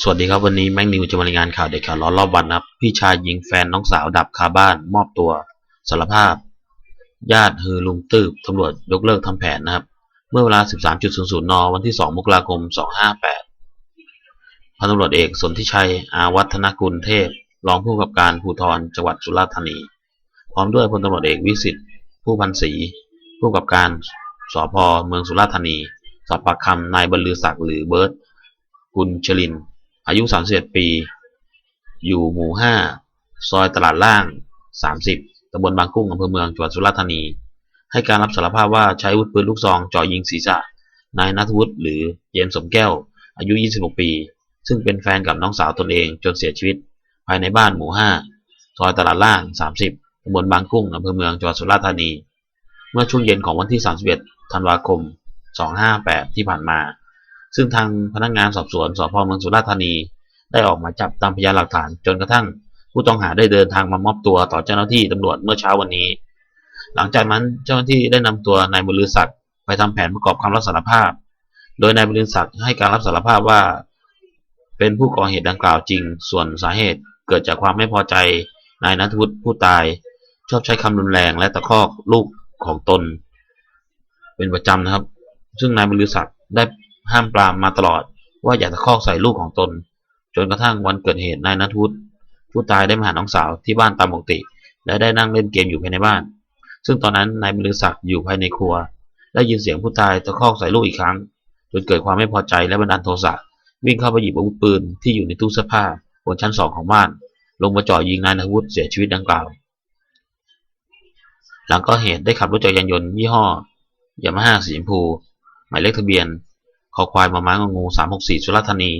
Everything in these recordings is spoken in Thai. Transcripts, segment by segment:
สวัสดีครับวันนี้แม็กนิวจะมารายงานข่าวเด็กข่าวร้อนรอบวันนะครับ พี่ชายยิงแฟนน้องสาวดับคาบ้าน มอบตัวสารภาพ ญาติฮือลุงตืบตำรวจยกเลิกทำแผนนะครับ เมื่อเวลา 13.00นวันที่ 2 มกราคม 258 พันตำรวจเอกสนธิชัย อาวัฒนกุลเทพ รองผู้กำกับการภูธรจังหวัดสุราษฎร์ธานี พร้อมด้วยพลตำรวจเอกวิสิทธิ์ผู้พันศรีผู้กำกับการสพเมืองสุราษฎร์ธานี สอบปากคำนายบรรลือศักดิ์หรือเบิร์ตกุลชลิน อายุ31ปี อยู่หมู่ 5 ซอยตลาดล่าง 30ตำบลบางกุ้งอำเภอเมืองจังหวัดสุราษฎร์ธานี ให้การรับสารภาพว่าใช้อาวุธปืนลูกซองจ่อยิงศีรษะนายนัทวุฒิหรือเยนสมแก้ว อายุ 26 ปี ซึ่งเป็นแฟนกับน้องสาวตนเองจนเสียชีวิต ภายในบ้านหมู่ 5 ซอยตลาดล่าง 30ตำบลบางกุ้งอำเภอเมืองจังหวัดสุราษฎร์ธานี เมื่อช่วงเย็นของวันที่ 31 ธันวาคม 258 ที่ผ่านมา ซึ่งทางพนักงานสอบสวนสพเมืองสุราษฎร์ธานี ได้ออกหมายจับตามพยานหลักฐาน จนกระทั่งผู้ต้องหาได้เดินทางมามอบตัวต่อเจ้าหน้าที่ตำรวจเมื่อเช้าวันนี้ หลังจากนั้นเจ้าหน้าที่ได้นำตัวนายบรรลือศักดิ์ไปทำแผนประกอบคำรับสารภาพ โดยนายบรรลือศักดิ์ให้การรับสารภาพว่า เป็นผู้ก่อเหตุดังกล่าวจริง ส่วนสาเหตุเกิดจากความไม่พอใจนายนัทวุฒิผู้ตาย ชอบใช้คำรุนแรงและตะคอกลูกของตน เป็นประจำนะครับ ซึ่งนายบรรลือศักดิ์ได้ ห้ามปรามมาตลอด ว่าอย่าตะคอกใส่ลูกของตน จนกระทั่งวันเกิดเหตุนายนัทวุฒิผู้ตายได้มาหาน้องสาวที่บ้านตามปกติ และได้นั่งเล่นเกมอยู่ภายในบ้าน ซึ่งตอนนั้นนายบรรลือศักดิ์อยู่ภายในครัว ได้ยินเสียงผู้ตายตะคอกใส่ลูกอีกครั้ง จนเกิดความไม่พอใจและบันดาลโทสะวิ่งเข้าไปหยิบอาวุธปืนที่อยู่ในตู้เสื้อผ้าบนชั้นสองของบ้าน ลงมาจ่อยิงนายนัทวุฒิเสียชีวิตดังกล่าว หลังก็เหตุได้ขับรถจักรยานยนต์ยี่ห้อยามาฮ่าสีชมพู หมายเลขทะเบียน คอควายมาม้างงูสามหกสี่สุราษฎร์ธานี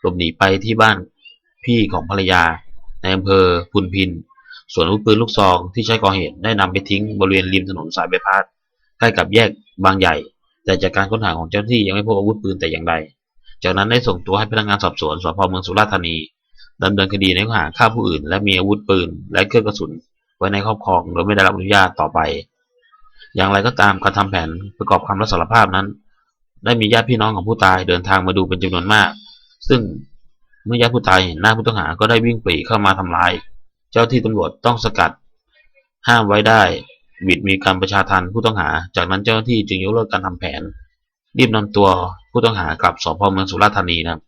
หลบหนีไปที่บ้านพี่ของภรรยา ในอำเภอพุนพิน ส่วนอาวุธปืนลูกซองที่ใช้ก่อเหตุได้นำไปทิ้งบริเวณริมถนนสายใบพัดใกล้กับแยกบางใหญ่ แต่จากการค้นหาของเจ้าหน้าที่ยังไม่พบอาวุธปืนแต่อย่างใด จากนั้นได้ส่งตัวให้พนักงานสอบสวนสพเมืองสุราษฎร์ธานีดำเนินคดีในข้อหาฆ่าผู้อื่น และมีอาวุธปืน และเครื่องกระสุน ไว้ในครอบครองโดยไม่ได้รับอนุญาตต่อไป อย่างไรก็ตามการทำแผนประกอบคำรับสารภาพนั้น ได้มีญาติพี่น้องของผู้ตายเดินทางมาดูเป็นจำนวนมาก ซึ่งเมื่อญาติผู้ตายเห็นหน้าผู้ต้องหาก็ได้วิ่งปรีเข้ามาทำร้าย เจ้าที่ตำรวจต้องสกัด ห้ามไว้ได้วิดมีการประชาทันผู้ต้องหา จากนั้นเจ้าที่จึงยกเลิกการทำแผน รีบนำตัวผู้ต้องหากลับสพเมืองสุราษฎร์ธานีนะครับ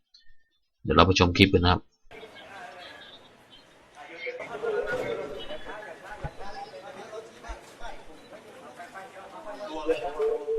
เดี๋ยวเราไปชมคลิปกันนะครับตัวเลย